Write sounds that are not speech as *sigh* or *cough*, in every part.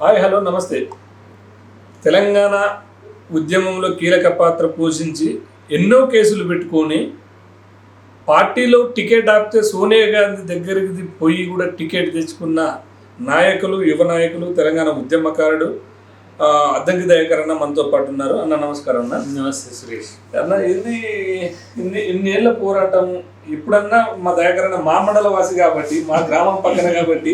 Hi hello నమస్తే. తెలంగాణ ఉద్యమంలో కీలక పాత్ర పోషించి ఎన్నో కేసులు పెట్టుకొని పార్టీలో టికెట్ ఆపితే సోనియా గాంధీ దగ్గరికి పోయి కూడా టికెట్ తెచ్చుకున్న నాయకులు యువ నాయకులు తెలంగాణ ఉద్యమకారుడు అద్దంకి దయాకర్ అన్న మనతో పాటు ఉన్నారు. అన్న నమస్కారం అన్న. నమస్తే సురేష్. అన్న ఇది ఇన్ని ఇన్నేళ్ళ పోరాటం ఇప్పుడన్నా మా అన్న మా మండల వాసి కాబట్టి మా గ్రామం పక్కన *laughs* కాబట్టి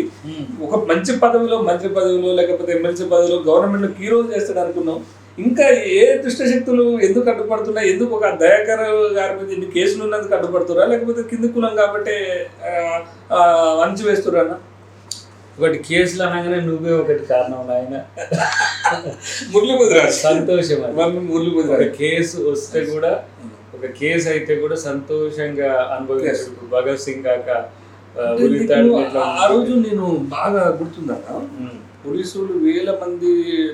ఒక మంచి పదవిలో మంత్రి పదవిలో లేకపోతే ఎమ్మెల్సీ పదవిలో గవర్నమెంట్లో రోల్ చేస్తాడు అనుకున్నాం. ఇంకా ఏ దుష్టశక్తులు ఎందుకు అడ్డుపడుతున్నాయి? ఎందుకు ఒక దయాకర్ గారి మీద ఇన్ని కేసులు ఉన్నందుకు అడ్డుపడుతురా లేకపోతే కింది కులం కాబట్టి ఆ, ఆ, అణచి వేస్తురా అన్న ఒకటి కేసులు అనగానే నువ్వే ఒకటి కారణం ఆయన మురళి సంతోషం. మురళి కేసు వస్తే కూడా ఒక కేసు అయితే కూడా సంతోషంగా అనుభవించాడు. భగత్ సింగ్ కాక ఆ, రోజు నేను బాగా గుర్తుందన్న ఉమ్. పోలీసులు వేల మంది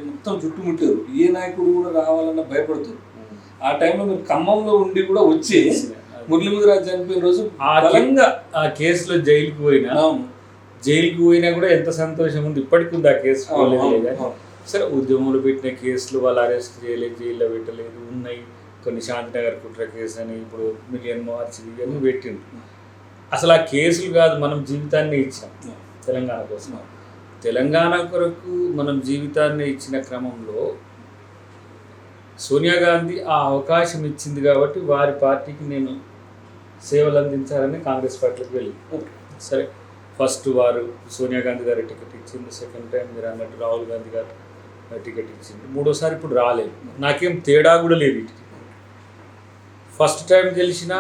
మొత్తం చుట్టుముట్టారు. ఏ నాయకుడు కూడా రావాలన్న భయపడుతారు. ఆ టైంలో మీరు ఖమ్మంలో ఉండి కూడా వచ్చి మురళి ముదిరాజ్ చనిపోయిన రోజు బలంగా ఆ కేసులో జైలుకి పోయినా? జైలుకి పోయినా కూడా ఎంత సంతోషం ఉంది. ఇప్పటికి ఉంది ఆ కేసు పోలేదు. సరే ఉద్యమంలో పెట్టిన కేసులు వాళ్ళు అరెస్ట్ చేయలేదు జైల్లో పెట్టలేదు ఉన్నాయి. కొన్ని శాంతినగర్ కుట్ర కేసు అని ఇప్పుడు మిలియన్ మార్చి ఇవన్నీ పెట్టిండు అసలు ఆ కేసులు కాదు మనం జీవితాన్ని ఇచ్చాం తెలంగాణ కోసం. తెలంగాణ కొరకు మనం జీవితాన్ని ఇచ్చిన క్రమంలో సోనియా గాంధీ ఆ అవకాశం ఇచ్చింది కాబట్టి వారి పార్టీకి నేను సేవలు అందించాలని కాంగ్రెస్ పార్టీకి వెళ్ళి. సరే ఫస్ట్ వారు సోనియా గాంధీ గారి టికెట్ ఇచ్చింది సెకండ్ టైం మీరు అన్నట్టు రాహుల్ గాంధీ గారు టికెట్ ఇచ్చింది మూడోసారి ఇప్పుడు రాలేదు. నాకేం తేడా కూడా లేదు వీటికి. ఫస్ట్ టైం గెలిచినా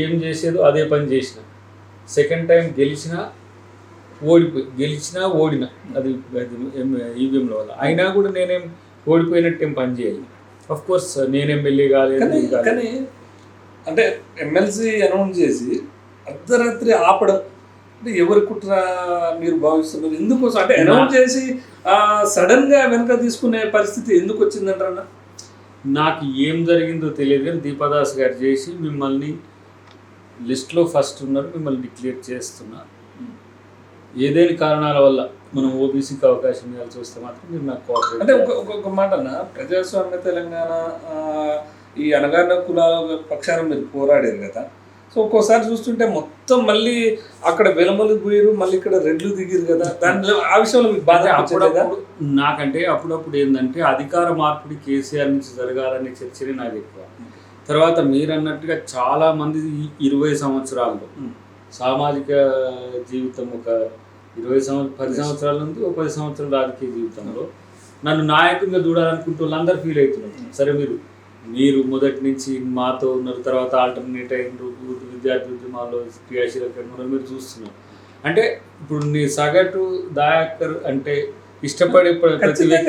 ఏం చేసేదో అదే పని చేసిన. సెకండ్ టైం గెలిచినా ఓడిపోయి గెలిచినా ఓడినా. అది ఈవీఎంల వల్ల అయినా కూడా నేనేం ఓడిపోయినట్టు ఏం పని చేయాలి అఫ్ కోర్స్ నేను ఎమ్మెల్యే కాలేదు కానీ అంటే ఎమ్మెల్సీ అనౌన్స్ చేసి అర్ధరాత్రి ఆపడం. అంటే ఎవరి కుట్ర మీరు భావిస్తున్నారు? ఎందుకోసం? అంటే అనౌన్స్ చేసి సడన్గా వెనక తీసుకునే పరిస్థితి ఎందుకు వచ్చిందంటారన్న? నాకు ఏం జరిగిందో తెలియదు కానీ దీపాదాస్ గారు చేసి మిమ్మల్ని లిస్ట్లో ఫస్ట్ ఉన్నారు మిమ్మల్ని డిక్లేర్ చేస్తున్నా ఏదైనా కారణాల వల్ల మనం ఓబీసీకి అవకాశం ఇవ్వాల్సి వస్తే మాత్రం మీరు నాకు కోఆపరేట్ అంటే ఒక ఒక- ఒక మాట అన్న ప్రజాస్వామ్య తెలంగాణ ఈ అనగారిన కులాల పక్షాన మీరు పోరాడారు కదా సో ఒక్కోసారి చూస్తుంటే మొత్తం మళ్ళీ అక్కడ వెలమలు పోయారు మళ్ళీ ఇక్కడ రెడ్లు దిగిరు కదా. దాంట్లో ఆ విషయంలో మీకు బాధ? అప్పుడప్పుడు నాకంటే అప్పుడప్పుడు ఏంటంటే అధికార మార్పిడి కేసీఆర్ నుంచి జరగాలనే చర్చనే నాకు ఎక్కువ. తర్వాత మీరు అన్నట్టుగా చాలా మంది ఇరవై సంవత్సరాల్లో. సామాజిక జీవితం ఒక ఇరవై సంవత్సరం పది సంవత్సరాల నుండి ఒక పది సంవత్సరాల రాజకీయ జీవితంలో నన్ను నాయకునిగా చూడాలనుకుంటూ వాళ్ళందరూ ఫీల్ అవుతున్నారు. సరే మీరు మీరు మొదటి నుంచి మాతో ఉన్నారు తర్వాత ఆల్టర్నేట్ అయినారు యూత్ విద్యార్థి ఉద్యమాల్లో క్రియాశీలక ఉన్నారు మీరు చూస్తున్నారు. అంటే ఇప్పుడు నీ సగటు దాయకర్ అంటే ఇష్టపడే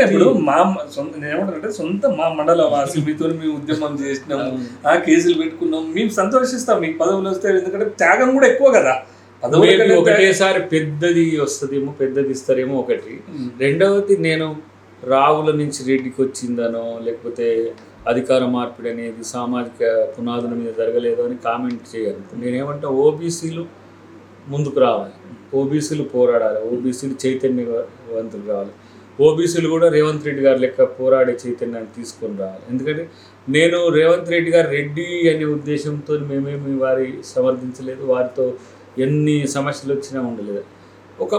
ఇప్పుడు మా సొంత నేను ఏమంటానంటే సొంత మా మండల వాసి మీతో మేము ఉద్యమం చేసినాము ఆ కేసులు పెట్టుకున్నాం మేము సంతోషిస్తాం మీకు పదవులు వస్తే ఎందుకంటే త్యాగం కూడా ఎక్కువ కదా. పదవుల ఒకటేసారి పెద్దది వస్తుందేమో పెద్దది ఇస్తారేమో ఒకటి. రెండవది నేను రావుల నుంచి రెడ్డికి వచ్చిందనో లేకపోతే అధికార మార్పిడి అనేది సామాజిక పునాదుల మీద జరగలేదు అని కామెంట్ చేయాలి నేనేమంటే ఓబీసీలు ముందుకు రావాలి. ఓబీసీలు పోరాడాలి. ఓబీసీలు చైతన్యవంతులు కావాలి. ఓబీసీలు కూడా రేవంత్ రెడ్డి గారు లెక్క పోరాడే చైతన్యాన్ని తీసుకొని రావాలి. ఎందుకంటే నేను రేవంత్ రెడ్డి గారు రెడ్డి అనే ఉద్దేశంతో మేమేమి వారి సమర్థించలేదు. వారితో ఎన్ని సమస్యలు వచ్చినా ఉండలేదు. ఒక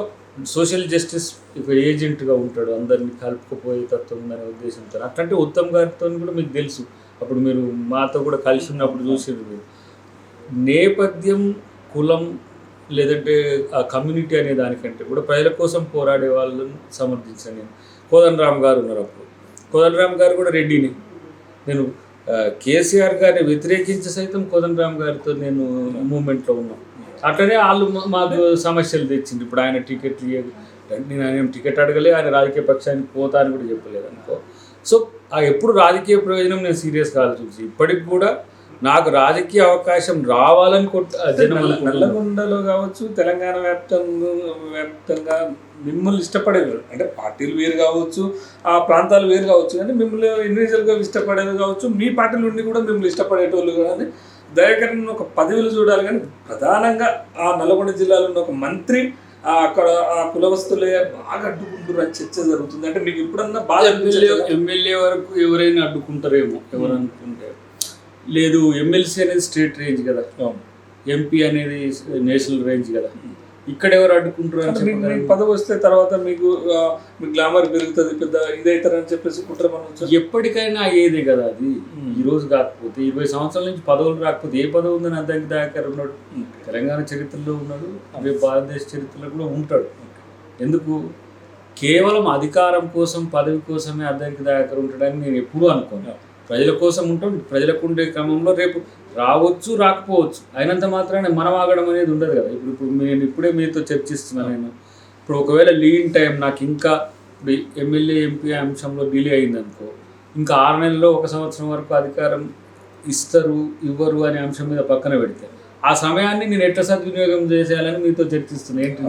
సోషల్ జస్టిస్ ఇప్పుడు ఏజెంట్గా ఉంటాడు అందరినీ కలుపుకుపోయే తత్వం ఉందనే ఉద్దేశంతో. అట్లాంటి ఉత్తమ్ గారితో కూడా మీకు తెలుసు. అప్పుడు మీరు మాతో కూడా కలిసి ఉన్నప్పుడు చూసారు మీరు. నేపథ్యం కులం లేదంటే ఆ కమ్యూనిటీ అనే దానికంటే కూడా ప్రజల కోసం పోరాడే వాళ్ళని సమర్థించాను నేను. కోదండ రామ్ గారు ఉన్నారు అప్పుడు. కోదన్ రామ్ గారు కూడా రెడ్డిని. నేను కేసీఆర్ గారిని వ్యతిరేకించి సైతం కోదన్ రామ్ గారితో నేను మూమెంట్లో ఉన్నాను. అట్లనే వాళ్ళు మా- మాకు సమస్యలు తెచ్చింది. ఇప్పుడు ఆయన టికెట్ నేను ఆయన టికెట్ అడగలే ఆయన రాజకీయ పక్షానికి పోతా అని కూడా చెప్పలేదు అనుకో. సో ఆ ఎప్పుడు రాజకీయ ప్రయోజనం నేను సీరియస్ కాదు చూసి. ఇప్పటికి కూడా నాకు రాజకీయ అవకాశం రావాలని. నల్లగొండలో కావచ్చు తెలంగాణ వ్యాప్తంగా వ్యాప్తంగా మిమ్మల్ని ఇష్టపడేది అంటే పార్టీలు వేరు కావచ్చు ఆ ప్రాంతాలు వేరు కావచ్చు. కానీ మిమ్మల్ని ఇండివిజువల్గా ఇష్టపడేది కావచ్చు. మీ పార్టీ నుండి కూడా మిమ్మల్ని ఇష్టపడేటోళ్ళు కానీ దయాకరణ ఒక పదవిలో చూడాలి కానీ ప్రధానంగా ఆ నల్గొండ జిల్లాలో ఉన్న ఒక మంత్రి అక్కడ ఆ కులవస్తులే బాగా అడ్డుకుంటారు అని చర్చ జరుగుతుంది. అంటే మీకు ఎప్పుడన్నా బాగా ఎమ్మెల్యే ఎమ్మెల్యే వరకు ఎవరైనా అడ్డుకుంటారేమో ఎవరు అనుకుంటే లేదు ఎమ్మెల్సీ అనేది స్టేట్ రేంజ్ కదా. ఎంపీ అనేది నేషనల్ రేంజ్ కదా. ఇక్కడ ఎవరు అడ్డుకుంటారు పదవి వస్తే తర్వాత మీకు మీ గ్లామర్ పెరుగుతుంది పెద్ద ఇదైతారని చెప్పేసి కుట్ర మనం ఎప్పటికైనా అయ్యేదే కదా అది. ఈ రోజు కాకపోతే ఇరవై సంవత్సరాల నుంచి పదవులు రాకపోతే ఏ పదవి ఉందని అద్దంకి దాకా ఉన్నాడు? తెలంగాణ చరిత్రలో ఉన్నాడు రేపు భారతదేశ చరిత్రలో కూడా ఉంటాడు. ఎందుకు? కేవలం అధికారం కోసం పదవి కోసమే అద్దంకి దాకా ఉంటాడని నేను ఎప్పుడూ అనుకోను. ప్రజల కోసం ఉంటాం ప్రజలకు ఉండే క్రమంలో రేపు రావచ్చు రాకపోవచ్చు. అయినంత మాత్రానే మనం ఆగడం అనేది ఉండదు కదా. ఇప్పుడు ఇప్పుడు నేను ఇప్పుడే మీతో చర్చిస్తున్నాను నేను. ఇప్పుడు ఒకవేళ లీన్ టైం నాకు ఇంకా ఇప్పుడు ఎమ్మెల్యే ఎంపీ అంశంలో డిలే అయిందనుకో ఇంకా ఆరు నెలల్లో ఒక సంవత్సరం వరకు అధికారం ఇస్తారు ఇవ్వరు అనే అంశం మీద పక్కన పెడితే ఆ సమయాన్ని నేను ఎట్లా సద్వినియోగం చేసేయాలని మీతో చర్చిస్తున్నాను ఏంటి?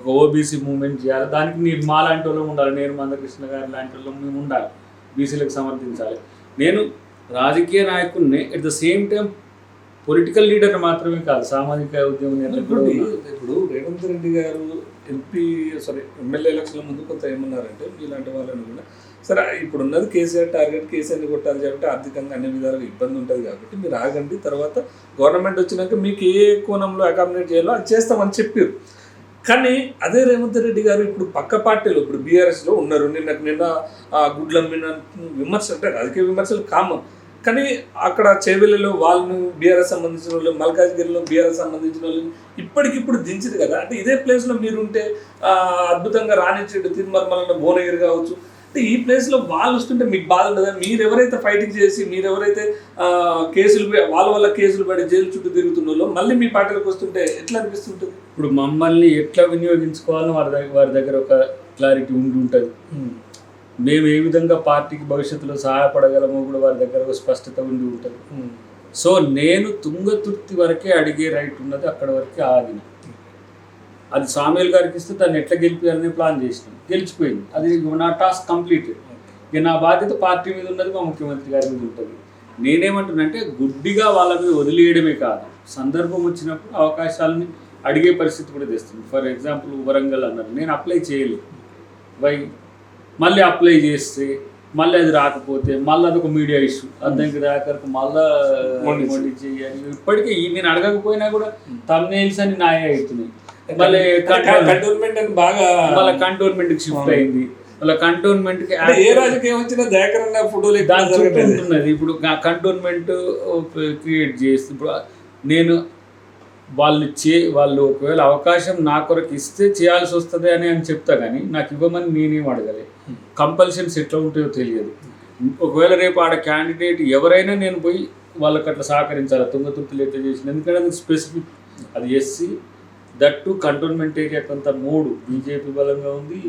ఒక ఓబీసీ మూవ్మెంట్ చేయాలి. దానికి నేను మా లాంటి వాళ్ళు ఉండాలి. నేను మందకృష్ణ గారి లాంటి వాళ్ళు మేము ఉండాలి. బీసీలకు సమర్థించాలి. నేను రాజకీయ నాయకుడిని at the same time political leader మాత్రమే కాదు సామాజిక ఉద్యమ ఇప్పుడు రేవంత్ రెడ్డి గారు ఎంపీ సారీ ఎమ్మెల్యే ఎలక్షన్ల ముందు కొంత ఏమన్నారంటే మీలాంటి వాళ్ళని కూడా సరే ఇప్పుడు ఉన్నది కేసీఆర్ టార్గెట్ కేసీఆర్ని కొట్టాలి కాబట్టి ఆర్థికంగా అన్ని విధాలుగా ఇబ్బంది ఉంటుంది కాబట్టి మీరు ఆగండి తర్వాత గవర్నమెంట్ వచ్చినాక మీకు ఏ కోణంలో అకామిడేట్ చేయాలో అది చేస్తామని చెప్పారు. కానీ అదే రేవంత్ రెడ్డి గారు ఇప్పుడు పక్క పార్టీలు ఇప్పుడు బీఆర్ఎస్లో ఉన్నారు. నిన్న నిన్న ఆ, గుడ్ల మీద విమర్శ అంటే రాజకీయ విమర్శలు కామన్. కానీ అక్కడ చేవెళ్ళలో వాళ్ళను బీఆర్ఎస్ సంబంధించిన వాళ్ళు మల్కాజ్గిరిలో బీఆర్ఎస్ సంబంధించిన వాళ్ళు ఇప్పటికిప్పుడు దించింది కదా. అంటే ఇదే ప్లేస్లో మీరుంటే అద్భుతంగా రాణించేడు తిరుమల భువనగిరి కావచ్చు. అంటే ఈ ప్లేస్లో వాళ్ళు వస్తుంటే మీకు బాధ ఉండదా? మీరు ఎవరైతే ఫైటింగ్ చేసి మీరు ఎవరైతే కేసులు వాళ్ళ వల్ల కేసులు పడి జైలు చుట్టూ తిరుగుతున్నారో మళ్ళీ మీ పార్టీలోకి వస్తుంటే ఎట్లా అనిపిస్తుంటుంది? ఇప్పుడు మమ్మల్ని ఎట్లా వినియోగించుకోవాలో వారి దగ్గర వారి దగ్గర ఒక క్లారిటీ ఉండి ఉంటుంది. మేము ఏ విధంగా పార్టీకి భవిష్యత్తులో సహాయపడగలమో కూడా వారి దగ్గర స్పష్టత ఉండి ఉంటుంది. సో నేను తుంగతుర్తి వరకే అడిగే రైట్ ఉన్నది అక్కడ వరకే ఆగిన అది సామ్యుల్ గారికి ఇస్తే దాన్ని ఎట్లా గెలిపించాలని ప్లాన్ చేసినాం. గెలిచిపోయింది. అది నా టాస్క్ కంప్లీటెడ్. ఇక నా బాధ్యత పార్టీ మీద ఉన్నది మా ముఖ్యమంత్రి గారి మీద ఉంటుంది. నేనేమంటున్నానంటే గుడ్డిగా వాళ్ళ మీద వదిలేయడమే కాదు. సందర్భం వచ్చినప్పుడు అవకాశాలని అడిగే పరిస్థితి కూడా తెస్తుంది. ఫర్ ఎగ్జాంపుల్ వరంగల్ అన్నారు. నేను అప్లై చేయలేదు. వై మళ్ళీ అప్లై చేస్తే మళ్ళీ అది రాకపోతే మళ్ళీ అదొక మీడియా ఇష్యూ అర్థంకి దాకరకు మళ్ళా చేయాలి. ఇప్పటికీ నేను అడగకపోయినా కూడా తమ్నేల్స్ అని నాయ అవుతున్నాయి. మళ్ళీ కంటోన్మెంట్ అని బాగా మళ్ళీ కంటోన్మెంట్కి షిఫ్ట్ అయింది. మళ్ళీ కంటోన్మెంట్కి ఏ రాజకీయం వచ్చినా అన్న ఫోటోలు దాని ఇప్పుడు కంటోన్మెంట్ క్రియేట్ చేసి ఇప్పుడు నేను వాళ్ళు చే వాళ్ళు ఒకవేళ అవకాశం నా కొరకు ఇస్తే చేయాల్సి వస్తుంది అని అని చెప్తా కానీ నాకు ఇవ్వమని నేనేం అడగలే. కంపల్షన్స్ ఎట్లా ఉంటాయో తెలియదు. ఒకవేళ రేపు ఆడ క్యాండిడేట్ ఎవరైనా నేను పోయి వాళ్ళకి అట్లా సహకరించాలి? తుంగతుర్తులు ఎట్లా చేసిన. ఎందుకంటే అది స్పెసిఫిక్. అది ఎస్సీ దట్టు కంటోన్మెంట్ ఏరియా కొంత మూడు. బీజేపీ బలంగా ఉంది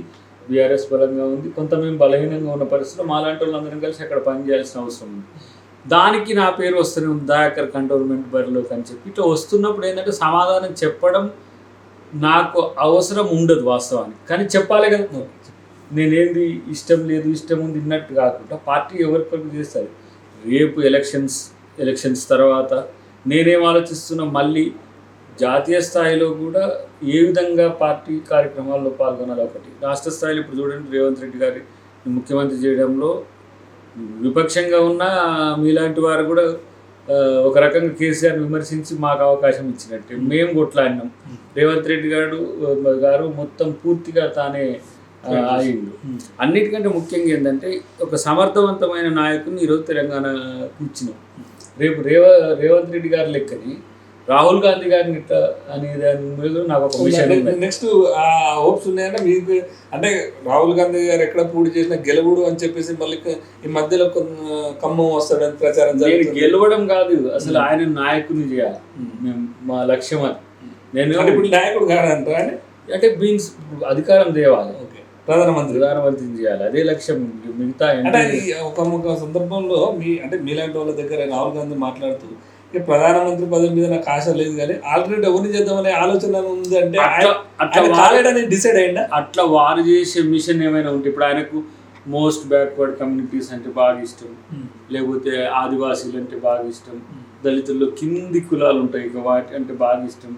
బీఆర్ఎస్ బలంగా ఉంది కొంత మేము బలహీనంగా ఉన్న పరిస్థితిలో మాలాంటి వాళ్ళందరం కలిసి అక్కడ పనిచేయాల్సిన అవసరం ఉంది. దానికి నా పేరు వస్తూనే ఉంది. దయాకర్ కంటోన్మెంట్ బరిలోకి అని చెప్పి. ఇట్లా వస్తున్నప్పుడు ఏంటంటే సమాధానం చెప్పడం నాకు అవసరం ఉండదు వాస్తవానికి. కానీ చెప్పాలి కదా. నేనేంది ఇష్టం లేదు ఇష్టం ఉంది ఇన్నట్టు కాకుండా పార్టీ ఎవరికొరకు చేస్తారు? రేపు ఎలక్షన్స్ ఎలక్షన్స్ తర్వాత నేనేం ఆలోచిస్తున్నా మళ్ళీ జాతీయ స్థాయిలో కూడా ఏ విధంగా పార్టీ కార్యక్రమాల్లో పాల్గొనాలి ఒకటి. రాష్ట్ర స్థాయిలో ఇప్పుడు చూడండి రేవంత్ రెడ్డి గారి ముఖ్యమంత్రి చేయడంలో విపక్షంగా ఉన్న మీలాంటి వారు కూడా ఒక రకంగా కేసీఆర్ విమర్శించి మాకు అవకాశం ఇచ్చినట్టు. మేము కొట్లాడినాం. రేవంత్ రెడ్డి గారు గారు మొత్తం పూర్తిగా తానే ఆ, అయిండు అన్నిటికంటే ముఖ్యంగా ఏంటంటే ఒక సమర్థవంతమైన నాయకుని ఈరోజు తెలంగాణకు ఇచ్చినాం. రేపు రేవ రేవంత్ రెడ్డి గారి లెక్కని రాహుల్ గాంధీ గారిని అనే దాని మీద నాకు ఒక విషయం. నెక్స్ట్ ఆ హోప్స్ ఉన్నాయంటే మీకు అంటే రాహుల్ గాంధీ గారు ఎక్కడ పూడి చేసిన గెలవుడు అని చెప్పేసి మళ్ళీ ఈ మధ్యలో ఖమ్మం వస్తాడని ప్రచారం నేను జరుగుతుంది. గెలవడం కాదు అసలు ఆయన నాయకుని చేయాలి. మేము. మా లక్ష్యం అది. నేను ఇప్పుడు నాయకుడు కాదంటారా అని అంటే మీన్స్ అధికారం తేవాలి. ప్రధానమంత్రి. ప్రధానమంత్రిని చేయాలి. అదే లక్ష్యం మిగతా అంటే ఒక సందర్భంలో మీ అంటే మీలాంటి వాళ్ళ దగ్గర రాహుల్ గాంధీ మాట్లాడుతూ ప్రధానమంత్రి పదవి మీద నాకు ఆశ లేదు కానీ ఆల్టర్నేట్ ఎవరిని చేద్దామనే ఆలోచన ఉంది అంటే అట్లా- కాలేడని డిసైడ్ అయిందా? అట్లా వారు చేసే మిషన్ ఏమైనా ఉంటే ఇప్పుడు ఆయనకు మోస్ట్ బ్యాక్వర్డ్ కమ్యూనిటీస్ అంటే బాగా ఇష్టం. లేకపోతే ఆదివాసీలు అంటే బాగా ఇష్టం. దళితుల్లో కింది కులాలు ఉంటాయి ఇక వాటి అంటే బాగా ఇష్టం.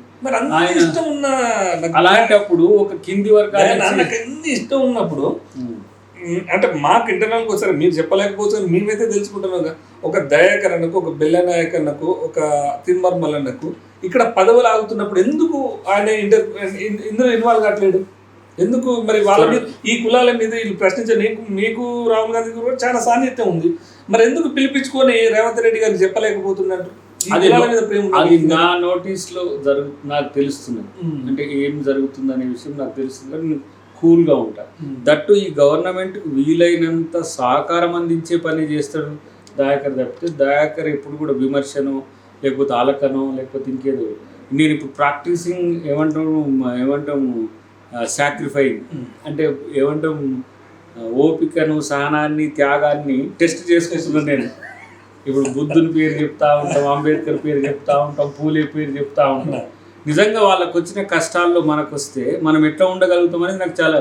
అలాంటప్పుడు ఒక కింది వర్గాల ఇష్టం ఉన్నప్పుడు. ఉమ్, అంటే మాకు ఇంటర్నల్కి ఒకసారి మీరు చెప్పలేకపోతే మేమైతే తెలుసుకుంటున్నాం కదా. ఒక దయాకరణకు ఒక బెల్లనాయకన్నకు ఒక తిమ్మర్ మల్లన్నకు ఇక్కడ పదవులు ఆగుతున్నప్పుడు ఎందుకు ఆయన ఇంటర్ ఇందులో ఇన్వాల్వ్ కావట్లేడు? ఎందుకు మరి వాళ్ళ మీద ఈ కులాల మీద వీళ్ళు ప్రశ్నించే నీకు మీకు రాహుల్ గాంధీ కూడా చాలా సాన్నిధ్యం ఉంది. మరి ఎందుకు పిలిపించుకొని రేవంత్ రెడ్డి గారికి చెప్పలేకపోతున్నట్టు అది నా నోటీస్లో జరుగు నాకు తెలుస్తున్నది. అంటే ఏం జరుగుతుంది అనే విషయం నాకు తెలుస్తుంది. కానీ కూల్గా ఉంటా. దట్టు ఈ గవర్నమెంట్ వీలైనంత సహకారం అందించే పని చేస్తాడు. దయాకర్ తప్పితే దయాకర్ ఎప్పుడు కూడా విమర్శను లేకపోతే ఆలకనో లేకపోతే ఇంకేదో. నేను ఇప్పుడు ప్రాక్టీసింగ్ ఏమంటాము ఏమంటాము సాక్రిఫైయింగ్ ఉమ్. అంటే ఏమంటాం ఓపికను సహనాన్ని త్యాగాన్ని టెస్ట్ చేసుకుంటున్నాను నేను. ఇప్పుడు బుద్ధుని పేరు చెప్తా ఉంటాం అంబేద్కర్ పేరు చెప్తా ఉంటాం పూలే పేరు చెప్తా ఉంటాం. నిజంగా వాళ్ళకు వచ్చిన కష్టాల్లో మనకు వస్తే మనం ఎట్లా ఉండగలుగుతాం అనేది నాకు చాలా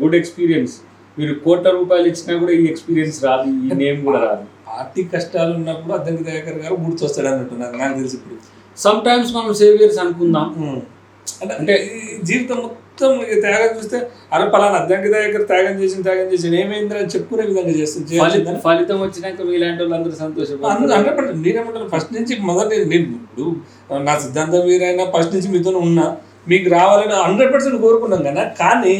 గుడ్ ఎక్స్పీరియన్స్ మీరు కోట్ల రూపాయలు ఇచ్చినా కూడా ఈ ఎక్స్పీరియన్స్ రాదు ఈ నేమ్ కూడా రాదు. పార్టీ కష్టాలు ఉన్నప్పుడు అద్దంకి దయాకర్ గారు గుర్తొస్తాడు అన్నట్టు నాకు నాకు తెలిసి ఇప్పుడు. సమ్ టైమ్స్ మనం సేవియర్స్ అనుకుందాం. అంటే జీవితం మొత్తం త్యాగం చూస్తే అరే పలానా అద్దంకి దయాకర్ త్యాగం చేసిన త్యాగం చేసిన ఏమైందని అని చెప్పుకునే విధంగా చేస్తుంది ఫలితం ఫలితం వచ్చినాక మీలాంటి వాళ్ళందరూ సంతోషపడతారు. అంటే నేనేమంటాను ఫస్ట్ నుంచి మొదటి నేను ఇప్పుడు నా సిద్ధాంతం వీరైనా ఫస్ట్ నుంచి మీతో ఉన్నా మీకు రావాలని హండ్రెడ్ పర్సెంట్ కోరుకున్నాం కదా కానీ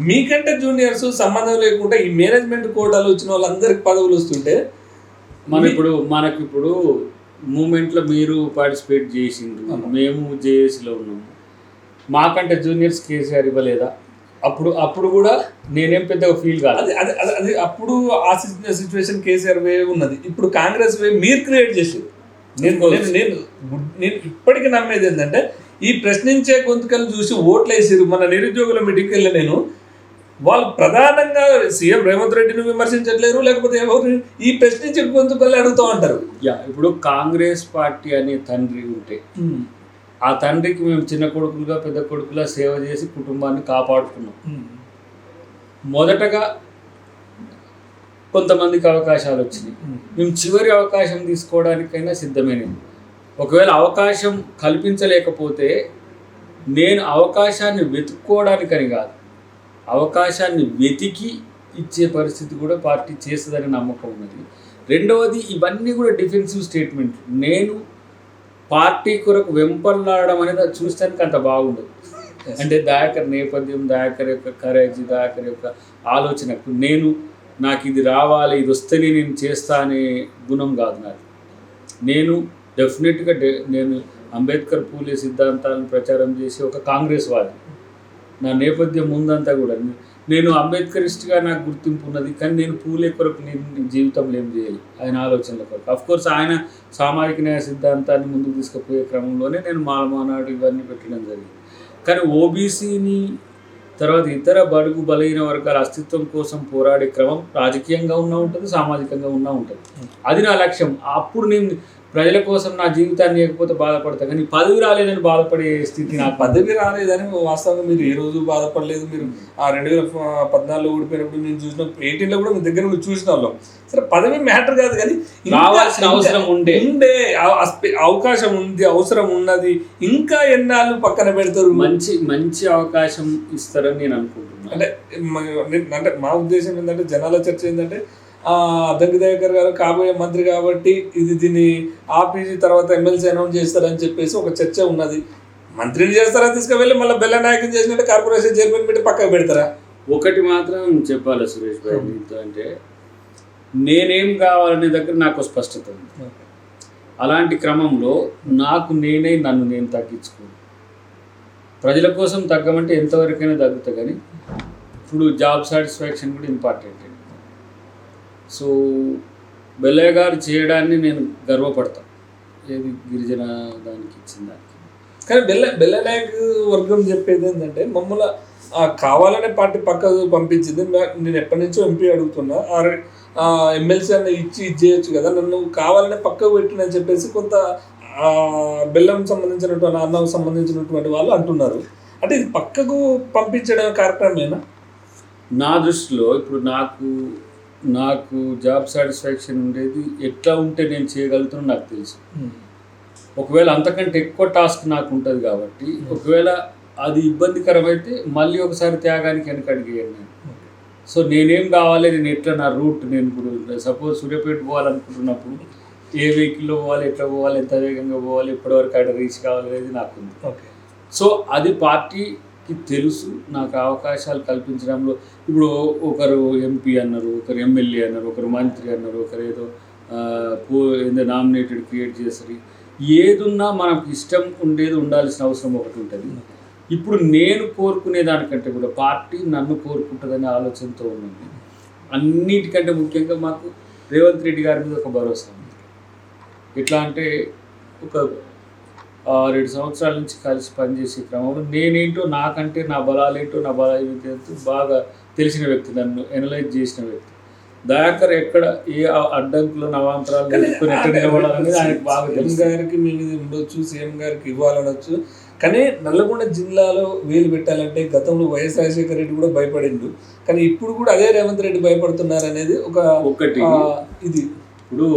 మీకంటే జూనియర్స్ సంబంధం లేకుండా ఈ మేనేజ్మెంట్ కోటాలు వచ్చిన వాళ్ళందరికి పదవులు వస్తుంటే మన ఇప్పుడు మనకి ఇప్పుడు మూమెంట్లో మీరు పార్టిసిపేట్ చేసిండ్రు. మేము జేఏసీలో ఉన్నాము మాకంటే జూనియర్స్ కేసీఆర్ ఇవ్వలేదా? అప్పుడు అప్పుడు కూడా నేనేం పెద్దగా ఫీల్ కాదు అది అది అది- అప్పుడు ఆ సిచ్యువేషన్ కేసీఆర్ వే ఉన్నది. ఇప్పుడు కాంగ్రెస్ వే మీరు క్రియేట్ చేసారు నేను నేను నేను నేను ఇప్పటికీ నమ్మేది ఏంటంటే ఈ ప్రశ్నించే గొంతుకలు చూసి ఓట్లు వేసారు మన నిరుద్యోగుల మీటింగ్కి వెళ్ళి నేను. వాళ్ళు ప్రధానంగా సీఎం రేవంత్ రెడ్డిని విమర్శించట్లేరు లేకపోతే ఎవరు? ఈ ప్రశ్నించే గొంతుకలు అడుగుతూ ఉంటారు. యా ఇప్పుడు కాంగ్రెస్ పార్టీ అనే తండ్రి ఉంటే ఆ తండ్రికి మేము చిన్న కొడుకులుగా పెద్ద కొడుకులా సేవ చేసి కుటుంబాన్ని కాపాడుకున్నాం. మొదటగా కొంతమందికి అవకాశాలు వచ్చినాయి. మేము చివరి అవకాశం తీసుకోవడానికైనా సిద్ధమైనది ఒకవేళ అవకాశం కల్పించలేకపోతే నేను అవకాశాన్ని వెతుక్కోవడానికని కాదు అవకాశాన్ని వెతికి ఇచ్చే పరిస్థితి కూడా పార్టీ చేస్తుందని నమ్మకం ఉన్నది. రెండవది ఇవన్నీ కూడా డిఫెన్సివ్ స్టేట్మెంట్ నేను పార్టీ కొరకు వెంపర్లాడడం అనేది చూస్తానికి అంత బాగుండదు. అంటే దయాకర్ నేపథ్యం దయాకర్ యొక్క కరేజ్ దయాకర్ యొక్క ఆలోచన. నేను నాకు ఇది రావాలి ఇది వస్తేనే నేను చేస్తా అనే గుణం కాదు నాది. నేను డెఫినెట్గా డె నేను అంబేద్కర్ పూలే సిద్ధాంతాలను ప్రచారం చేసి ఒక కాంగ్రెస్ వాది. నా నేపథ్యం ముందంతా కూడా. నేను అంబేద్కరిస్ట్గా నాకు గుర్తింపు ఉన్నది కానీ నేను పూలే కొరకు నేను జీవితంలో ఏం చేయాలి? ఆయన ఆలోచనల కొరకు. అఫ్ కోర్స్ ఆయన సామాజిక న్యాయ సిద్ధాంతాన్ని ముందుకు తీసుకుపోయే క్రమంలోనే నేను మాల మానాడు ఇవన్నీ పెట్టడం జరిగింది. కానీ ఓబీసీని తర్వాత ఇతర బడుగు బలహీన వర్గాల అస్తిత్వం కోసం పోరాడే క్రమం రాజకీయంగా ఉన్నా ఉంటుంది సామాజికంగా ఉన్నా ఉంటుంది. అది నా లక్ష్యం. అప్పుడు నేను ప్రజల కోసం నా జీవితాన్ని లేకపోతే బాధపడతా కానీ పదవి రాలేదని బాధపడే స్థితి నా పదవి రాలేదని వాస్తవంగా మీరు ఏ రోజు బాధపడలేదు మీరు ఆ రెండు వేల పద్నాలుగులో ఓడిపోయినప్పుడు నేను చూసిన ఎయిటీన్లో కూడా మీ దగ్గర చూసిన వాళ్ళం. సరే పదవి మ్యాటర్ కాదు కానీ రావాల్సిన అవసరం ఉండే. ఉండే అవకాశం ఉంది అవసరం ఉన్నది ఇంకా ఎన్నాళ్ళు పక్కన పెడతారు? మంచి మంచి అవకాశం ఇస్తారని నేను అనుకుంటున్నాను అంటే అంటే మా ఉద్దేశం ఏంటంటే జనాల చర్చ ఏంటంటే ఆ దంగి దయాకర్ గారు కాబోయే మంత్రి కాబట్టి ఇది దీన్ని ఆపేసి తర్వాత ఎమ్మెల్సీ అనౌన్స్ చేస్తారని చెప్పేసి ఒక చర్చ ఉన్నది. మంత్రిని చేస్తారా తీసుకువెళ్ళి మళ్ళీ బెల్ల నాయకం చేసినట్టు కార్పొరేషన్ చైర్మన్ పెట్టి పక్కకు పెడతారా? ఒకటి మాత్రం చెప్పాలి సురేష్ మీతో అంటే నేనేం కావాలనే దగ్గర నాకు స్పష్టత ఉంది. అలాంటి క్రమంలో నాకు నేనే నన్ను నేను తగ్గించుకోను. ప్రజల కోసం తగ్గమంటే ఎంతవరకైనా తగ్గుతా కానీ ఇప్పుడు జాబ్ సాటిస్ఫాక్షన్ కూడా ఇంపార్టెంట్ సో బెల్లయ్య గారు చేయడాన్ని నేను గర్వపడతాను ఏది గిరిజన దానికి ఇచ్చిన దానికి. కానీ బెల్ల బెల్ల నాయక్ వర్గం చెప్పేది ఏంటంటే మమ్మల్ని కావాలనే పార్టీ పక్కకు పంపించింది. నేను ఎప్పటి నుంచో ఎంపీ అడుగుతున్నా. ఆ ఎమ్మెల్సీ అన్న ఇచ్చి ఇది చేయొచ్చు కదా నన్ను కావాలనే పక్కకు పెట్టినని చెప్పేసి కొంత బెల్లం సంబంధించినటువంటి అన్నం సంబంధించినటువంటి వాళ్ళు అంటున్నారు. అంటే ఇది పక్కకు పంపించడం కార్యక్రమేనా నా దృష్టిలో ఇప్పుడు నాకు నాకు జాబ్ సాటిస్ఫాక్షన్ ఉండేది. ఎట్లా ఉంటే నేను చేయగలుగుతానో నాకు తెలుసు. ఒకవేళ అంతకంటే ఎక్కువ టాస్క్ నాకు ఉంటుంది కాబట్టి ఒకవేళ అది ఇబ్బందికరమైతే మళ్ళీ ఒకసారి త్యాగానికి వెనకడిగేయండి నేను. సో నేనేం కావాలి? నేను ఎట్లా నా రూట్ నేను ఇప్పుడు సపోజ్ సూర్యాపేట పోవాలనుకుంటున్నప్పుడు ఏ వెహికల్లో పోవాలి? ఎట్లా పోవాలి? ఎంత వేగంగా పోవాలి? ఎప్పటివరకు అక్కడ రీచ్ కావాలి అనేది నాకు ఉంది ఓకే. సో అది పార్టీకి తెలుసు. నాకు అవకాశాలు కల్పించడంలో ఇప్పుడు ఒకరు ఎంపీ అన్నారు ఒకరు ఎమ్మెల్యే అన్నారు ఒకరు మంత్రి అన్నారు ఒకరు ఏదో పో ఏదో నామినేటెడ్ క్రియేట్ చేస్తారు ఏదున్నా మనకు ఇష్టం ఉండేది ఉండాల్సిన అవసరం ఒకటి ఉంటుంది. ఇప్పుడు నేను కోరుకునే దానికంటే కూడా పార్టీ నన్ను కోరుకుంటుందనే ఆలోచనతో ఉన్నాను అన్నిటికంటే ముఖ్యంగా మాకు రేవంత్ రెడ్డి గారి మీద ఒక భరోసా ఉంది. ఎట్లా అంటే ఒక ఆరేడు సంవత్సరాల నుంచి కలిసి పనిచేసే క్రమంలో నేనేంటో నాకంటే నా బలాలేంటో నా బలాలేంటో బాగా తెలిసిన వ్యక్తి నన్ను ఎనలైజ్ చేసిన వ్యక్తి. దయాకర్ ఎక్కడ ఏ అడ్డంకులు నవాంతరాలు ఎదుర్కొని ఎక్కడ నిలబడాలనేది ఆయనకు బాగా తెలుసు. గారికి మీ మీద ఉండొచ్చు సీఎం గారికి ఇవ్వాలనొచ్చు. కానీ నల్లగొండ జిల్లాలో వేలు పెట్టాలంటే గతంలో వైఎస్ రాజశేఖర రెడ్డి కూడా భయపడిండు. కానీ ఇప్పుడు కూడా అదే రేవంత్ రెడ్డి భయపడుతున్నారు అనేది ఒక ఒకటి. ఇది. ఇప్పుడు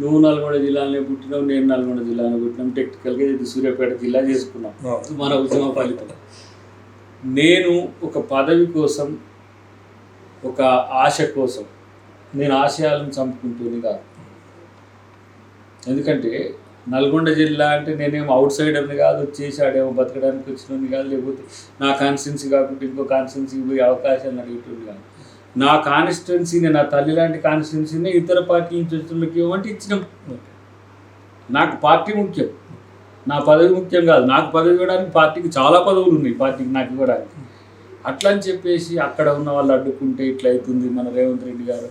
నువ్వు నల్గొండ జిల్లాలో పుట్టినావు నేను నల్గొండ జిల్లాలో పుట్టినాం. టెక్నికల్గా ఇది సూర్యాపేట జిల్లా చేసుకున్నాం. మన ఉద్యమ ఫలితం. నేను ఒక పదవి కోసం ఒక ఆశ కోసం నేను ఆశయాలను చంపుకుంటుంది కాదు. ఎందుకంటే నల్గొండ జిల్లా అంటే నేనేమో అవుట్ సైడర్ని కాదు వచ్చేసి ఆడేమో బతకడానికి వచ్చినది కాదు లేకపోతే నా కాన్స్టిట్యున్సీ కాకుండా ఇంకో కాన్స్టిట్యున్సీకి పోయి అవకాశాలు అడుగుతుంది కాదు. నా కాన్స్టిట్యున్సీని నా తల్లి లాంటి కాన్స్టిట్యున్సీని ఇతర పార్టీ నుంచి వచ్చినకి ఇవ్వమంటే ఇచ్చినాం. నాకు పార్టీ ముఖ్యం. నా పదవి ముఖ్యం కాదు. నాకు పదవి ఇవ్వడానికి పార్టీకి చాలా పదవులు ఉన్నాయి. పార్టీకి నాకు ఇవ్వడానికి. అట్లా అని చెప్పేసి అక్కడ ఉన్న వాళ్ళు అడ్డుకుంటే ఇట్లా అవుతుంది. మన రేవంత్ రెడ్డి గారు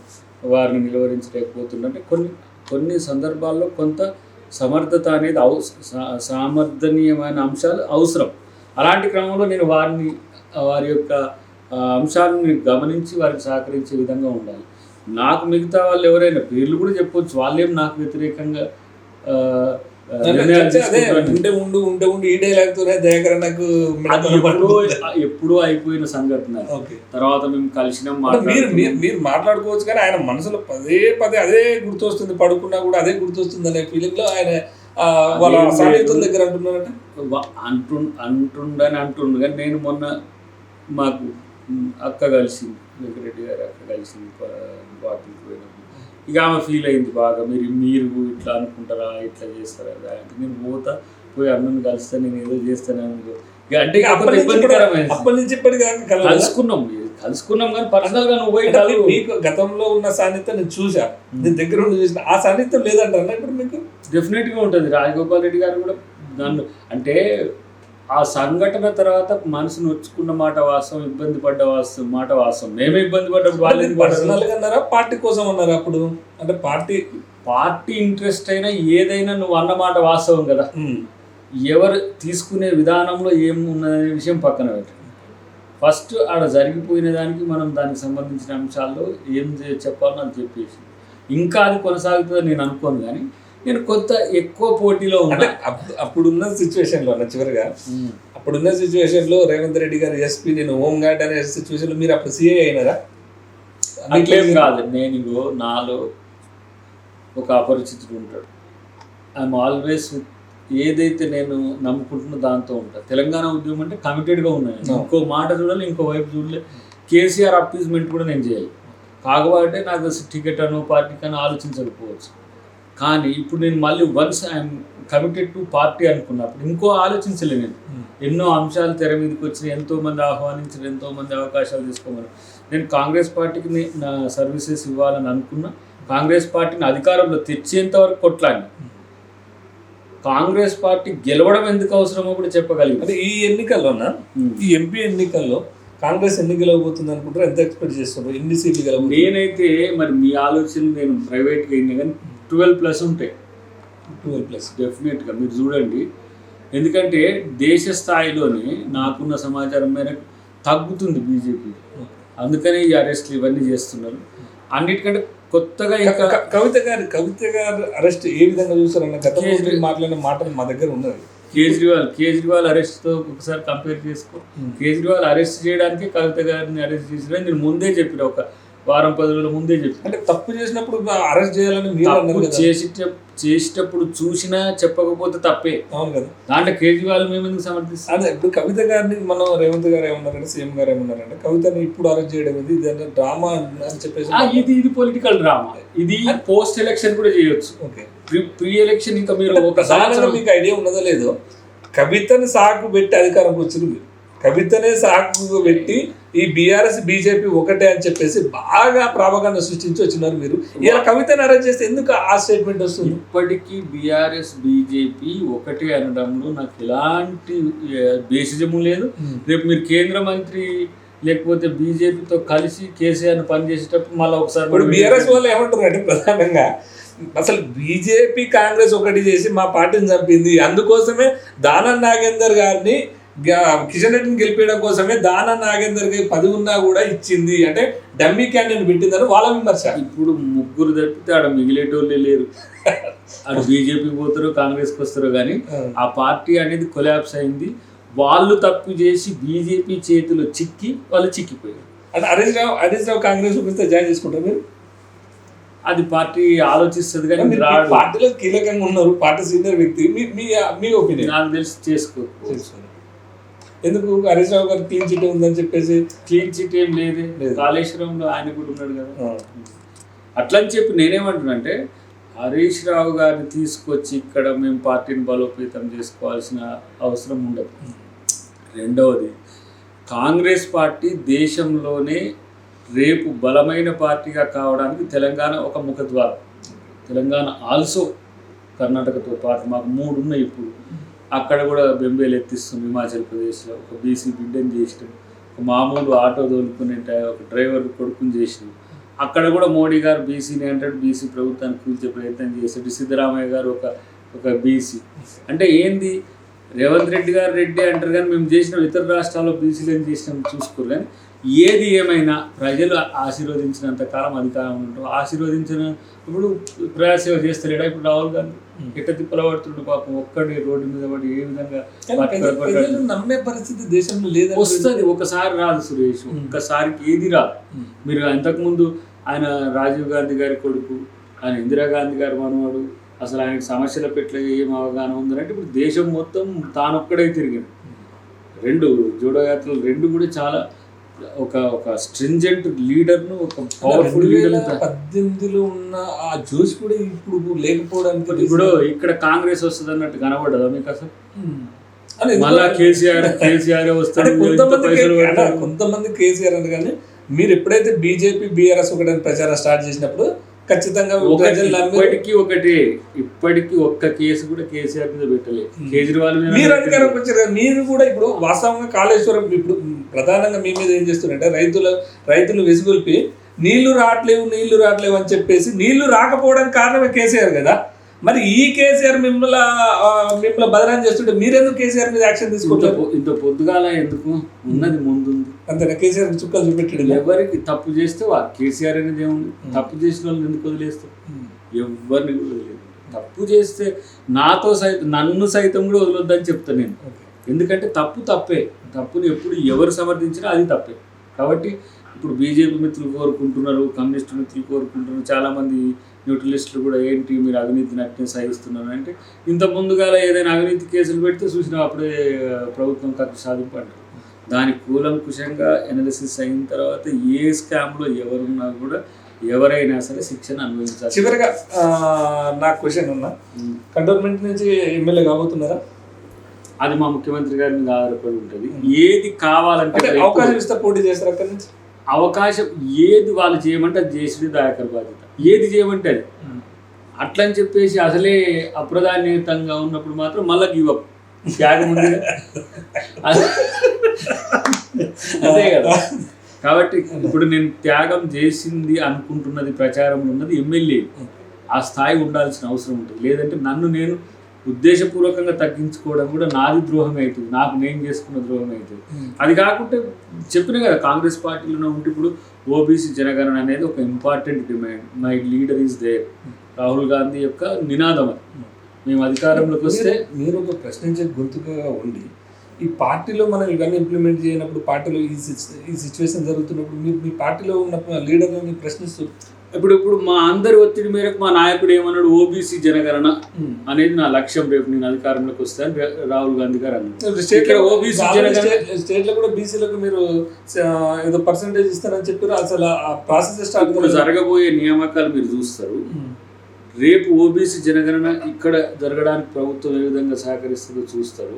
వారిని నిలువరించలేకపోతుండే కొన్ని కొన్ని సందర్భాల్లో కొంత సమర్థత అనేది అవ సామర్థనీయమైన అంశాలు అవసరం. అలాంటి క్రమంలో నేను వారిని వారి యొక్క అంశాలను గమనించి వారికి సహకరించే విధంగా ఉండాలి. నాకు మిగతా వాళ్ళు ఎవరైనా పేర్లు కూడా చెప్పొచ్చు. వాళ్ళేం నాకు వ్యతిరేకంగా. ఉండే ఉండు ఉండే ఉండు ఈ డైలాగ్తోనే దయాకర్ నాకు ఎప్పుడో అయిపోయిన సంఘటన తర్వాత మేము కలిసినాం మీరు మీరు మాట్లాడుకోవచ్చు కానీ ఆయన మనసులో పదే పదే అదే గుర్తొస్తుంది. పడుకున్నా కూడా అదే గుర్తొస్తుంది అనే ఫీలింగ్లో ఆయన వాళ్ళ. సాన్నిహితుల దగ్గర అంటున్నారట. అంటు అంటుండని అంటుండు. కానీ నేను మొన్న మాకు అక్క కలిసింది వెంకరెడ్డి గారి అక్క కలిసింది పార్టీకి పోయినప్పుడు. ఇక ఆమె ఫీల్ అయింది బాగా మీరు మీరు ఇట్లా అనుకుంటారా ఇట్లా చేస్తారా అంటే నేను పోతా పోయి అన్నను కలిస్తే నేను ఏదో చేస్తానని ఇక అంటే అప్పటి నుంచి ఇప్పటికి? కలుసుకున్నాం కలుసుకున్నాం కానీ పర్సనల్గా నువ్వు పోయి. మీకు గతంలో ఉన్న సాన్నిధ్యం నేను చూసా నేను దగ్గర ఉండి చూసిన. ఆ సాన్నిధ్యం లేదంటారా ఇప్పుడు మీకు? డెఫినెట్గా ఉంటుంది. రాజగోపాల్ రెడ్డి గారు కూడా నన్ను అంటే ఆ సంఘటన తర్వాత మనసు నొచ్చుకున్న మాట వాస్తవం ఇబ్బంది పడ్డ వాస్తవం మాట వాస్తవం. మేమే ఇబ్బంది పడ్డప్పుడు వాళ్ళు అన్నారా పార్టీ కోసం అన్నారా అప్పుడు? అంటే పార్టీ పార్టీ ఇంట్రెస్ట్ అయినా ఏదైనా నువ్వు అన్న మాట వాస్తవం కదా. ఎవరు తీసుకునే విధానంలో ఏం ఉన్నదనే విషయం పక్కన పెట్టండి ఫస్ట్ ఆడ జరిగిపోయిన దానికి మనం దానికి సంబంధించిన అంశాల్లో ఏం చెప్పాలో అది చెప్పేసి. ఇంకా అది కొనసాగుతుందని నేను అనుకోను కానీ నేను కొంత ఎక్కువ పోటీలో ఉన్నా. అప్పుడు అప్పుడున్న సిచ్యువేషన్లో అన్న చివరిగా అప్పుడున్న సిచ్యువేషన్లో రేవంత్ రెడ్డి గారు ఎస్పీ నేను హోమ్ గార్డ్ అనే సిచ్యువేషన్లో మీరు అప్పుడు సీఏ అయినారా? అట్లేం కాదు. నేను నాలో ఒక అపరిచితుడు ఉంటాడు. ఐఎమ్ ఆల్వేస్ ఏదైతే నేను నమ్ముకుంటున్నా దాంతో ఉంటా. తెలంగాణ ఉద్యమం అంటే కమిటెడ్గా ఉన్నాను No. ఇంకో మాట చూడాలి ఇంకో వైపు చూడలే. కేసీఆర్ అప్పీజ్మెంట్ కూడా నేను చేయాలి. కాకపోతే నాకు టికెట్ అను పార్టీకి అని ఆలోచించకపోవచ్చు. కానీ ఇప్పుడు నేను మళ్ళీ once I'm committed to party అనుకున్నప్పుడు ఇంకో ఆలోచించలే నేను. ఎన్నో అంశాలు తెర మీదకి వచ్చి ఎంతో మంది ఆహ్వానించిన ఎంతో మంది అవకాశాలు తీసుకోమని. నేను కాంగ్రెస్ పార్టీకి నే- సర్వీసెస్ ఇవ్వాలని అనుకున్నా. కాంగ్రెస్ పార్టీని అధికారంలో తెచ్చేంత వరకు కొట్లాడి కాంగ్రెస్ పార్టీ గెలవడం ఎందుకు అవసరమో కూడా చెప్పగలిగింది అంటే ఈ ఎన్నికల్లోనా? ఉమ్. ఈ ఎంపీ ఎన్నికల్లో కాంగ్రెస్ ఎన్ని గెలవబోతుంది అనుకుంటారు ఎంత ఎక్స్పెక్ట్ చేస్తున్నారు ఎన్ని సీట్లు గెలవబోతుంది? నేనైతే మరి మీ ఆలోచన నేను ప్రైవేట్గా అయినా కానీ ట్వెల్వ్ ప్లస్ ఉంటాయి. ట్వెల్వ్ ప్లస్ డెఫినెట్గా మీరు చూడండి. ఎందుకంటే దేశ స్థాయిలోనే నాకున్న సమాచారం మేరకు తగ్గుతుంది బీజేపీ. అందుకనే ఈ అరెస్ట్లు ఇవన్నీ చేస్తున్నారు. అన్నిటికంటే కొత్తగా ఇంకా కవిత గారి కవిత గారు అరెస్ట్ ఏ విధంగా చూస్తారన్న గతంలో కేజ్రీ- మీరు మాట్లాడిన మాటలు మా దగ్గర ఉన్నది కేజ్రీవాల్ కేజ్రీవాల్ అరెస్ట్తో ఒకసారి కంపేర్ చేసుకో. కేజ్రీవాల్ అరెస్ట్ చేయడానికి కవిత గారిని అరెస్ట్ చేసిన నేను ముందే చెప్పిన ఒక వారం పది రోజుల ముందే చెప్పి. అంటే తప్పు చేసినప్పుడు అరెస్ట్ చేయాలని మీరు చేసేట చేసేటప్పుడు చూసినా చెప్పకపోతే తప్పే. అవును కదా. దాంట్లో కేజ్రీవాల్ మేము ఎందుకు సమర్థిస్తాం? అదే ఇప్పుడు కవిత గారిని మనం రేవంత్ గారు ఏమన్నారంటే సీఎం గారు ఏమన్నారంటే కవితని ఇప్పుడు అరెస్ట్ చేయడం ఇది ఇది డ్రామా అని చెప్పేసి ఇది ఇది పొలిటికల్ డ్రామా ఇది పోస్ట్ ఎలక్షన్ కూడా చేయొచ్చు. ఓకే. ప్రీ ఎలక్షన్ ఇంకా మీరు ఒక మీకు ఐడియా ఉన్నదో లేదో కవితని సాకు పెట్టి అధికారంకి వచ్చింది మీరు. కవితనే సాకు పెట్టి ఈ బీఆర్ఎస్ బీజేపీ ఒకటే అని చెప్పేసి బాగా ప్రాపకాండ సృష్టించి వచ్చినారు మీరు ఇలా కవితని అరెస్ట్ చేస్తే ఎందుకు ఆ స్టేట్మెంట్ వస్తుంది? ఇప్పటికీ బీఆర్ఎస్ బీజేపీ ఒకటే అనడంలో నాకు ఎలాంటి బేసిజము లేదు. రేపు మీరు కేంద్ర మంత్రి లేకపోతే బీజేపీతో కలిసి కేసీఆర్ పనిచేసేటప్పుడు మళ్ళీ ఒకసారి ఇప్పుడు బీఆర్ఎస్ వాళ్ళు ఏమంటారు అంటే ప్రధానంగా అసలు బీజేపీ కాంగ్రెస్ ఒకటి చేసి మా పార్టీని చంపింది. అందుకోసమే దానం నాగేందర్ గారిని కిషన్ రెడ్డిని గెలిపించడం కోసమే దానం నాగేందర్ గారి పది ఉన్నా కూడా ఇచ్చింది. అంటే డమ్మీ క్యాండిడేట్ పెట్టిందని వాళ్ళ విమర్శ. ఇప్పుడు ముగ్గురు తప్పితే ఆడ మిగిలేటోళ్ళే లేరు. ఆడ బీజేపీకి పోతారో కాంగ్రెస్కి వస్తారో కానీ ఆ. పార్టీ అనేది కొలాప్స్ అయింది. వాళ్ళు తప్పు చేసి బీజేపీ చేతిలో చిక్కి వాళ్ళు చిక్కిపోయారు. అంటే హరీష్ రావు హరీష్ రావు కాంగ్రెస్ వస్తే జాయిన్ చేసుకుంటారు మీరు? అది పార్టీ ఆలోచిస్తుంది కానీ పార్టీలో కీలకంగా ఉన్నారు పార్టీ సీనియర్ వ్యక్తి. మీ మీ మీ ఒపీనియన్? నాకు తెలిసి చేసుకో ఎందుకు హరీష్ రావు గారు క్లీన్ చిట్ ఉందని చెప్పేసి? క్లీన్ చిట్ ఏం లేదే. కాళేశ్వరంలో ఆయన కూడా ఉన్నాడు కదా. ఆ, అట్లా అని చెప్పి నేనేమంటున్నానంటే హరీష్ రావు గారిని తీసుకొచ్చి ఇక్కడ మేము పార్టీని బలోపేతం చేసుకోవాల్సిన అవసరం ఉండదు. రెండవది కాంగ్రెస్ పార్టీ దేశంలోనే రేపు బలమైన పార్టీగా కావడానికి తెలంగాణ ఒక ముఖద్వారం. తెలంగాణ ఆల్సో కర్ణాటకతో పాటు మాకు మూడు ఉన్నాయి ఇప్పుడు. అక్కడ కూడా బెంబేలు ఎత్తిస్తుంది హిమాచల్ ప్రదేశ్లో. ఒక బీసీ బిడ్డని చేసినాం. ఒక మామూలు ఆటో తోలుకునే ఒక డ్రైవర్ కొడుకుని చేసినాం. అక్కడ కూడా మోడీ గారు బీసీని అంటాడు బీసీ ప్రభుత్వాన్ని కూల్చే ప్రయత్నం చేశాడు. సిద్ధరామయ్య గారు ఒక ఒక బీసీ. అంటే ఏంది? రేవంత్ రెడ్డి గారు రెడ్డి అంటారు కానీ మేము చేసిన ఇతర రాష్ట్రాల్లో బీసీలు ఏం చేసినాం చూసుకోరు కానీ ఏది ఏమైనా ప్రజలు ఆశీర్వదించినంత కాలం అధికారం ఉంటాం ఆశీర్వదించిన ఇప్పుడు ప్రజాసేవ చేస్తలేడా ఇప్పుడు రాహుల్ గాంధీ? ఎట్ట తిప్పల పడుతుండు పాపం ఒక్కడి రోడ్డు మీద పడి ఏ విధంగా నమ్మే పరిస్థితి దేశంలో లేదని వస్తుంది ఒకసారి రాదు సురేష్ ఒక్కసారికి ఏది రాదు. మీరు అంతకుముందు ఆయన రాజీవ్ గాంధీ గారి కొడుకు ఆయన ఇందిరాగాంధీ గారి మనవాడు అసలు ఆయనకి సమస్యల పెట్ల ఏం అవగాహన ఉందంటే ఇప్పుడు దేశం మొత్తం తానొక్కడే తిరిగింది. రెండు జోడో యాత్రలు రెండు కూడా చాలా ఒక ఒక స్ట్రింజెంట్ లీడర్ను ఒక పవర్ఫుల్ లీడర్ పద్దెనిమిదిలో ఉన్న ఆ జోష్ కూడా ఇప్పుడు లేకపోవడానికి ఇప్పుడు ఇక్కడ కాంగ్రెస్ వస్తుంది అన్నట్టు కనబడ్డదా మీకు అసలు? మళ్ళా కేసీఆర్ కేసీఆర్ వస్తాడు? కొంతమంది. కొంతమంది కేసీఆర్ అని కానీ మీరు ఎప్పుడైతే బీజేపీ బీఆర్ఎస్ ఒకటి ప్రచారం స్టార్ట్ చేసినప్పుడు ఖచ్చితంగా ఇప్పటికీ ఒకటి ఇప్పటికీ ఒక్క కేసు కూడా కేసీఆర్ మీద పెట్టలేదు. కేజ్రీవాల్ మీద మీరు అధికారంకి వచ్చారు. మీరు కూడా ఇప్పుడు వాస్తవంగా కాళేశ్వరం ఇప్పుడు ప్రధానంగా మీ మీద ఏం చేస్తున్నారంటే రైతుల రైతులు విసుగొల్పి నీళ్ళు రావట్లేవు నీళ్ళు రావట్లేవు అని చెప్పేసి నీళ్ళు రాకపోవడానికి కారణమే కేసీఆర్ కదా. మరి ఈ కేసీఆర్ మిమ్మల్ని మిమ్మల్ని బదనాం చేస్తుంటే మీరెందుకు కేసీఆర్ మీద యాక్షన్ తీసుకుంటారు? ఇంత పొద్దుగాల ఎందుకు? ఉన్నది ముందుంది. అంతేనా కేసీఆర్ చుక్కలు చూపెట్టాడు ఎవరికి తప్పు చేస్తే వా కేసీఆర్ అనేది ఏముంది తప్పు చేసిన వాళ్ళని ఎందుకు వదిలేస్తారు ఎవరిని వదిలేదు తప్పు చేస్తే నాతో సైతం నన్ను సైతం కూడా వదలొద్దని చెప్తాను నేను. ఎందుకంటే తప్పు తప్పే. తప్పుని ఎప్పుడు ఎవరు సమర్థించినా అది తప్పే. కాబట్టి ఇప్పుడు బీజేపీ మిత్రులు కోరుకుంటున్నారు కమ్యూనిస్ట్ మిత్రులు కోరుకుంటున్నారు చాలామంది న్యూట్రలిస్టులు కూడా ఏంటి మీరు అవినీతిని అట్నే సాగిస్తున్నారు అంటే ఇంత ముందుగా ఏదైనా అవినీతి కేసులు పెడితే చూసిన అప్పుడే ప్రభుత్వం కక్ష సాధింపు అంటారు. దాని కూలంకుషంగా ఎనాలిసిస్ అయిన తర్వాత ఏ స్కామ్లో ఎవరున్నా కూడా ఎవరైనా సరే శిక్షణ అనుభవించాలి. చివరిగా నాకు క్వశ్చన్ ఉన్నా. కంటోన్మెంట్ నుంచి ఎమ్మెల్యే కాబోతున్నారా? అది మా ముఖ్యమంత్రి గారి మీద ఆధారపడి ఉంటుంది. ఏది కావాలంటే అవకాశం ఇస్తే పోటీ చేస్తారు అక్కడి నుంచి? అవకాశం ఏది వాళ్ళు చేయమంటే అది చేసుడు దాయకర బాధ్యత. ఏది చేయమంటే అది. అట్లా అని చెప్పేసి అసలే అప్రధాన్యతంగా ఉన్నప్పుడు మాత్రం మళ్ళీ గివ్ అప్ త్యాగం ఉంది. *laughs* *laughs* అంతే కదా. కాబట్టి ఇప్పుడు నేను త్యాగం చేసింది అనుకుంటున్నది ప్రచారంలో ఉన్నది ఎమ్మెల్యే. ఆ స్థాయి ఉండాల్సిన అవసరం ఉంటుంది. లేదంటే నన్ను నేను ఉద్దేశపూర్వకంగా తగ్గించుకోవడం కూడా నాది ద్రోహం అవుతుంది. నాకు నేను చేసుకున్న ద్రోహం అవుతుంది. అది కాకుంటే చెప్పిన కదా కాంగ్రెస్ పార్టీలోనే ఉంటే ఇప్పుడు ఓబీసీ జనగణన అనేది ఒక important demand my leader is there Rahul Gandhi యొక్క నినాదం అది. మేము అధికారంలోకి వస్తే మీరు- ఒక ప్రశ్నించే గొంతుగా ఉండి ఈ పార్టీలో మనం ఇవన్నీ ఇంప్లిమెంట్ చేయనప్పుడు పార్టీలో ఈ ఈ సిచ్యువేషన్ జరుగుతున్నప్పుడు మీరు మీ పార్టీలో ఉన్న లీడర్ని ప్రశ్నిస్తూ ఇప్పుడు ఇప్పుడు మా అందరి ఒత్తిడి మేరకు మా నాయకుడు ఏమన్నాడు? ఓబీసీ జనగణన అనేది నా లక్ష్యం రేపు నేను అధికారంలోకి వస్తాను రాహుల్ గాంధీ గారు అన్నారు. స్టేట్లో కూడా బీసీలకు మీరు ఏదో పర్సంటేజ్ ఇస్తారని చెప్పారు. అసలు ఆ ప్రాసెస్ స్టార్ట్ జరగబోయే నియామకాలు మీరు చూస్తారు. రేపు ఓబీసీ జనగణన ఇక్కడ జరగడానికి ప్రభుత్వం ఏ విధంగా సహకరిస్తుందో చూస్తారు.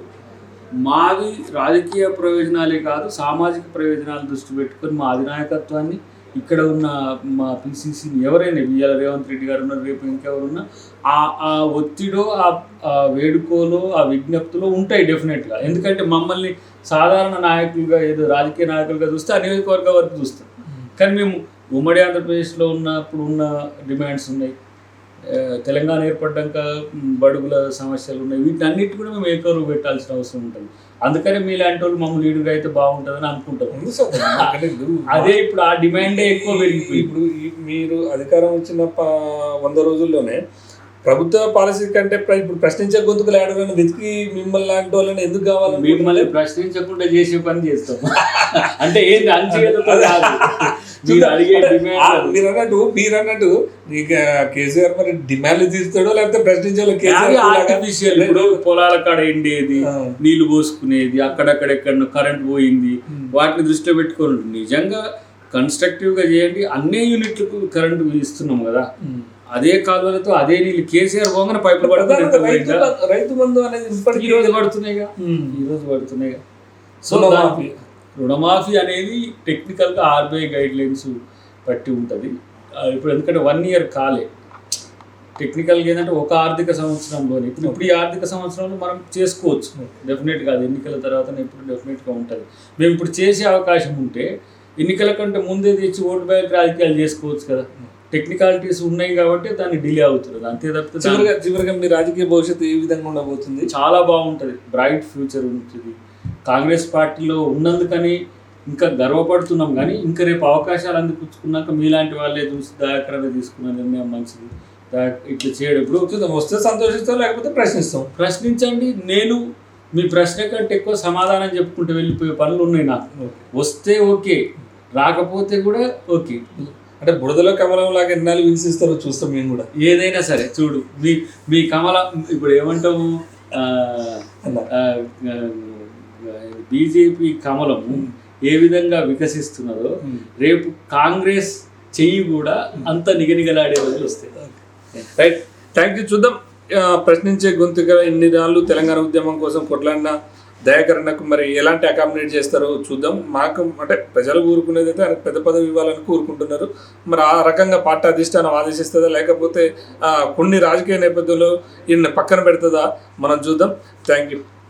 మాది రాజకీయ ప్రయోజనాలే కాదు సామాజిక ప్రయోజనాలు దృష్టి పెట్టుకొని మా అధినాయకత్వాన్ని ఇక్కడ ఉన్న మా పిసిసిని ఎవరైనా ఇవాళ రేవంత్ రెడ్డి గారు ఉన్నారు రేపు ఇంకెవరున్నా ఆ ఆ ఒత్తిడో ఆ వేడుకోలో ఆ విజ్ఞప్తిలో ఉంటాయి డెఫినెట్గా. ఎందుకంటే మమ్మల్ని సాధారణ నాయకులుగా ఏదో రాజకీయ నాయకులుగా చూస్తే ఆ నియోజకవర్గ వరకు చూస్తాం. కానీ మేము ఉమ్మడి ఆంధ్రప్రదేశ్లో ఉన్నప్పుడు ఉన్న డిమాండ్స్ ఉన్నాయి. తెలంగాణ ఏర్పడ్డాక బడుగుల సమస్యలు ఉన్నాయి. వీటిని అన్నిటి కూడా మేము ఏకరువు పెట్టాల్సిన అవసరం ఉంటుంది. అందుకని మీలాంటి వాళ్ళు మమ్మల్ని లీడర్గా అయితే బాగుంటుందని అనుకుంటాం. అదే ఇప్పుడు ఆ డిమాండే ఎక్కువ పెరిగిపోయింది. ఇప్పుడు మీరు అధికారం వచ్చిన వంద రోజుల్లోనే ప్రభుత్వ పాలసీ కంటే ఇప్పుడు ప్రశ్నించే గొంతుకులు ఆడవాళ్ళని వెతికి మిమ్మల్ని లాంటి వాళ్ళని ఎందుకు కావాలి మిమ్మల్ని ప్రశ్నించకుండా చేసే పని చేస్తాం. అంటే ఏంది అంచేతతో కాదు. మీరు అడిగే డిమాండ్ మీరు అన్నట్టు మీరు అన్నట్టు నీకు కేసీఆర్ మరి డిమాండ్లు తీస్తాడో లేకపోతే ప్రశ్నించే వాళ్ళు కేసీఆర్ ఆర్టిఫిషియల్ ఇప్పుడు పొలాల కాడ ఎండేది. నీళ్ళు పోసుకునేది అక్కడక్కడెక్కడ కరెంట్ పోయింది. వాటిని దృష్టిలో పెట్టుకోండి. నిజంగా కన్స్ట్రక్టివ్గా చేయండి. అన్ని యూనిట్లకు కరెంట్ ఇస్తున్నాం కదా. అదే కాలువలతో అదే నీళ్ళు కేసీఆర్ పోగానే పైపులు పడుతున్నాయి రైతు బంధు అనేది ఈ రోజు పడుతున్నాయిగా. ఈ రోజు పడుతున్నాయిగా. సో రుణమాఫీ. అనేది టెక్నికల్గా ఆర్బీఐ గైడ్ లైన్స్ బట్టి ఉంటుంది. ఇప్పుడు ఎందుకంటే వన్ ఇయర్ కాలే. టెక్నికల్గా ఏంటంటే ఒక ఆర్థిక సంవత్సరంలోనే. ఇప్పుడు ఇప్పుడు ఈ ఆర్థిక సంవత్సరంలో మనం చేసుకోవచ్చు. డెఫినెట్గా అది ఎన్నికల తర్వాత ఇప్పుడు డెఫినెట్గా ఉంటుంది. మేము ఇప్పుడు చేసే అవకాశం ఉంటే ఎన్నికల కంటే ముందే తెచ్చి ఓటు బ్యాంక్ రాజకీయాలు చేసుకోవచ్చు కదా. టెక్నికాలిటీస్ ఉన్నాయి కాబట్టి దాన్ని డిలే అవుతుంది అంతే తప్పితే చివరిగా చివరిగా మీ రాజకీయ భవిష్యత్తు ఏ విధంగా ఉండబోతుంది? చాలా బాగుంటుంది. బ్రైట్ ఫ్యూచర్ ఉంటుంది. కాంగ్రెస్ పార్టీలో ఉన్నందుకని ఇంకా గర్వపడుతున్నాం కానీ ఇంకా రేపు అవకాశాలు అందిపుచ్చుకున్నాక మీలాంటి వాళ్ళే చూసి దయాకరణ తీసుకున్న నిర్ణయం మంచిది. ఇట్లా చేయడం ఇప్పుడు చూద్దాం వస్తే సంతోషిస్తాం లేకపోతే ప్రశ్నిస్తాం? ప్రశ్నించండి. నేను మీ ప్రశ్న కంటే ఎక్కువ సమాధానం చెప్పుకుంటూ వెళ్ళిపోయే పనులు ఉన్నాయి నాకు. వస్తే ఓకే. రాకపోతే కూడా ఓకే. అంటే బుడదలో కమలం లాగా ఎన్నాళ్ళు వినిసిస్తారో చూస్తాం మేము కూడా. ఏదైనా సరే చూడు మీ మీ కమల ఇప్పుడు ఏమంటాము? బీజేపీ కమలము ఏ విధంగా వికసిస్తున్నదో రేపు కాంగ్రెస్ చెయ్యి కూడా అంత నిగనిగలాడే రోజులు వస్తాయి. రైట్. Thank you. చూద్దాం. ప్రశ్నించే గొంతుగా ఎన్ని నాళ్ళు తెలంగాణ ఉద్యమం కోసం కొట్లాడిన దయాకరణకు మరి ఎలాంటి అకామిడేట్ చేస్తారో చూద్దాం. మాకు అంటే ప్రజలు ఊరుకునేది అయితే ఆయనకు పెద్ద పదవి ఇవ్వాలని కోరుకుంటున్నారు. మరి ఆ రకంగా పార్టీ అధిష్టానం ఆదేశిస్తుందా? లేకపోతే కొన్ని రాజకీయ నేపథ్యంలో ఈయన పక్కన పెడుతుందా? మనం చూద్దాం. Thank you.